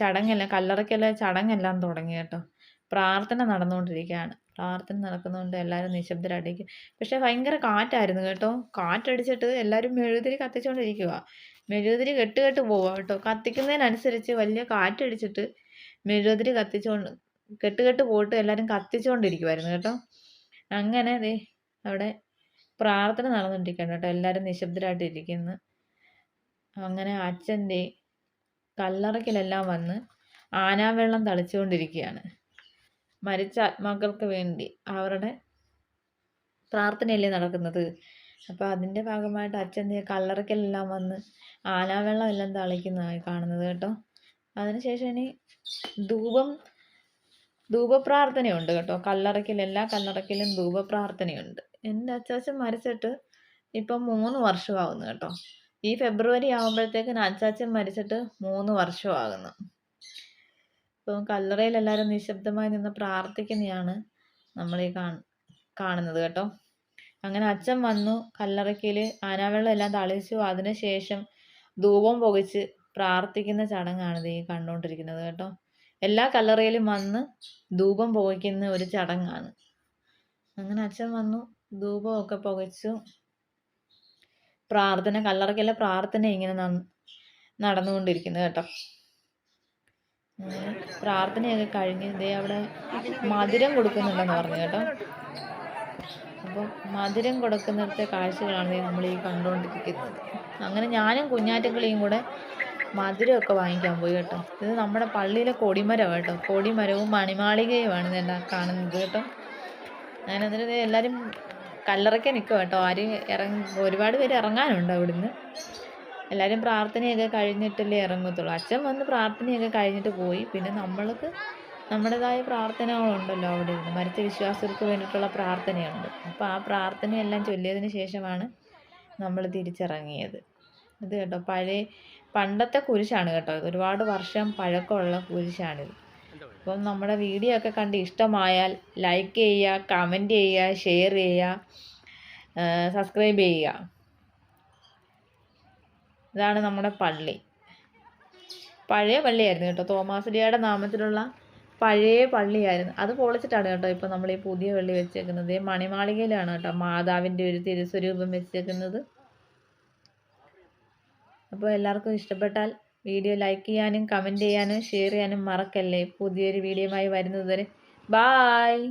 ചടങ്ങെല്ലാം കല്ലറയ്ക്കെല്ലാം ചടങ്ങെല്ലാം തുടങ്ങി കേട്ടോ. പ്രാർത്ഥന നടന്നുകൊണ്ടിരിക്കുകയാണ്. പ്രാർത്ഥന നടക്കുന്നതുകൊണ്ട് എല്ലാവരും നിശബ്ദരായിട്ടിരിക്കും പക്ഷേ ഭയങ്കര കാറ്റായിരുന്നു കേട്ടോ. കാറ്റടിച്ചിട്ട് എല്ലാവരും മെഴുകുതിരി കത്തിച്ചുകൊണ്ടിരിക്കുക മെഴുകുതിരി കെട്ട് കെട്ട് പോവുക കേട്ടോ. കത്തിക്കുന്നതിനനുസരിച്ച് വലിയ കാറ്റടിച്ചിട്ട് മെഴുകുതിരി കത്തിച്ചുകൊണ്ട് കെട്ട് കെട്ട് പോയിട്ട് എല്ലാവരും കത്തിച്ചുകൊണ്ടിരിക്കുമായിരുന്നു കേട്ടോ. അങ്ങനെ ദേ അവിടെ പ്രാർത്ഥന നടന്നുകൊണ്ടിരിക്കുകയാണ് കേട്ടോ. എല്ലാവരും നിശബ്ദരായിട്ടിരിക്കുന്നു. അങ്ങനെ അച്ഛന്റെ കല്ലറയ്ക്കലെല്ലാം വന്ന് ആനാവെള്ളം തളിച്ചുകൊണ്ടിരിക്കുകയാണ്. മരിച്ച ആത്മാക്കൾക്ക് വേണ്ടി അവരുടെ പ്രാർത്ഥനയല്ലേ നടക്കുന്നത്? അപ്പോൾ അതിന്റെ ഭാഗമായിട്ട് അച്ഛൻ കല്ലറയ്ക്കലെല്ലാം വന്ന് ആനാവെള്ളം എല്ലാം തളിക്കുന്നതായി കാണുന്നത് കേട്ടോ. അതിനുശേഷം ഇനി ധൂപം ധൂപപ്രാർത്ഥനയുണ്ട് കേട്ടോ. കല്ലറക്കിൽ എല്ലാ കല്ലറയ്ക്കലും ധൂപപ്രാർത്ഥനയുണ്ട്. എന്റെ അച്ചാച്ചൻ മരിച്ചിട്ട് ഇപ്പം മൂന്ന് വർഷമാകുന്നു കേട്ടോ. ഈ ഫെബ്രുവരി ആകുമ്പോഴത്തേക്കിന് അച്ചാച്ചൻ മരിച്ചിട്ട് മൂന്ന് വർഷമാകുന്നു. ഇപ്പം കല്ലറയിൽ എല്ലാവരും നിശബ്ദമായി നിന്ന് പ്രാർത്ഥിക്കുന്നതാണ് നമ്മൾ ഈ കാണുന്നത് കേട്ടോ. അങ്ങനെ അച്ഛൻ വന്നു കല്ലറയ്ക്കൽ ആനാവെള്ളം എല്ലാം തളിച്ചു. അതിനുശേഷം ധൂപം പുകച്ച് പ്രാർത്ഥിക്കുന്ന ചടങ്ങാണിത് ഈ കണ്ടുകൊണ്ടിരിക്കുന്നത് കേട്ടോ. എല്ലാ കല്ലറയിലും വന്ന് ധൂപം പുകയ്ക്കുന്ന ഒരു ചടങ്ങാണ്. അങ്ങനെ അച്ഛൻ വന്നു ധൂപമൊക്കെ പുകച്ചു പ്രാർത്ഥന കല്ലറയ്ക്കല്ല പ്രാർത്ഥന ഇങ്ങനെ നടന്നുകൊണ്ടിരിക്കുന്നത് കേട്ടോ. പ്രാർത്ഥനയൊക്കെ കഴിഞ്ഞ് ഇതേ അവിടെ മധുരം കൊടുക്കുന്നുണ്ടെന്ന് പറഞ്ഞു കേട്ടോ. അപ്പം മധുരം കൊടുക്കുന്നിടത്തെ കാഴ്ചകളാണ് നമ്മൾ ഈ കണ്ടുകൊണ്ടിരിക്കുന്നത്. അങ്ങനെ ഞാനും കുഞ്ഞാറ്റക്കിളിയും കൂടെ മധുരമൊക്കെ വാങ്ങിക്കാൻ പോയി കേട്ടോ. ഇത് നമ്മുടെ പള്ളിയിലെ കൊടിമരം കേട്ടോ. കൊടിമരവും മണിമാളികയുമാണ് ഇതെല്ലാം കാണുന്നത് കേട്ടോ. അങ്ങനെ എന്നിട്ട് എല്ലാവരും കല്ലറയ്ക്ക് നിൽക്കും കേട്ടോ. ആരും ഇറങ്ങി ഒരുപാട് പേര് ഇറങ്ങാനുണ്ട് അവിടുന്ന്. എല്ലാവരും പ്രാർത്ഥനയൊക്കെ കഴിഞ്ഞിട്ടല്ലേ ഇറങ്ങത്തുള്ളൂ. അച്ഛൻ വന്ന് പ്രാർത്ഥനയൊക്കെ കഴിഞ്ഞിട്ട് പോയി. പിന്നെ നമ്മൾക്ക് നമ്മുടേതായ പ്രാർത്ഥനകളുണ്ടല്ലോ അവിടെ ഇരുന്ന് മരിച്ച വിശ്വാസികൾക്ക് വേണ്ടിയിട്ടുള്ള പ്രാർത്ഥനയുണ്ട്. അപ്പോൾ ആ പ്രാർത്ഥനയെല്ലാം ചൊല്ലിയതിന് ശേഷമാണ് നമ്മൾ തിരിച്ചിറങ്ങിയത്. ഇത് കേട്ടോ പഴയ പണ്ടത്തെ കുരിശാണ് കേട്ടോ ഇത്. ഒരുപാട് വർഷം പഴക്കമുള്ള കുരിശാണിത്. അപ്പം നമ്മുടെ വീഡിയോ ഒക്കെ കണ്ട് ഇഷ്ടമായാൽ ലൈക്ക് ചെയ്യുക കമന്റ് ചെയ്യുക ഷെയർ ചെയ്യുക സബ്സ്ക്രൈബ് ചെയ്യുക. ഇതാണ് നമ്മുടെ പള്ളി. പഴയ പള്ളിയായിരുന്നു കേട്ടോ. തോമാസ്ലിയുടെ നാമത്തിലുള്ള പഴയ പള്ളിയായിരുന്നു. അത് പൊളിച്ചിട്ടാണ് കേട്ടോ ഇപ്പോൾ നമ്മൾ ഈ പുതിയ പള്ളി വെച്ചേക്കുന്നത്. മണിമാളികയിലാണ് കേട്ടോ മാതാവിന്റെ ഒരു തിരുസ്വരൂപം വെച്ചേക്കുന്നത്. അപ്പോൾ എല്ലാവർക്കും ഇഷ്ടപ്പെട്ടാൽ വീഡിയോ ലൈക്ക് ചെയ്യാനും കമന്റ് ചെയ്യാനും ഷെയർ ചെയ്യാനും മറക്കല്ലേ. പുതിയൊരു വീഡിയോയുമായി വരുന്നത് വരെ. ബായ്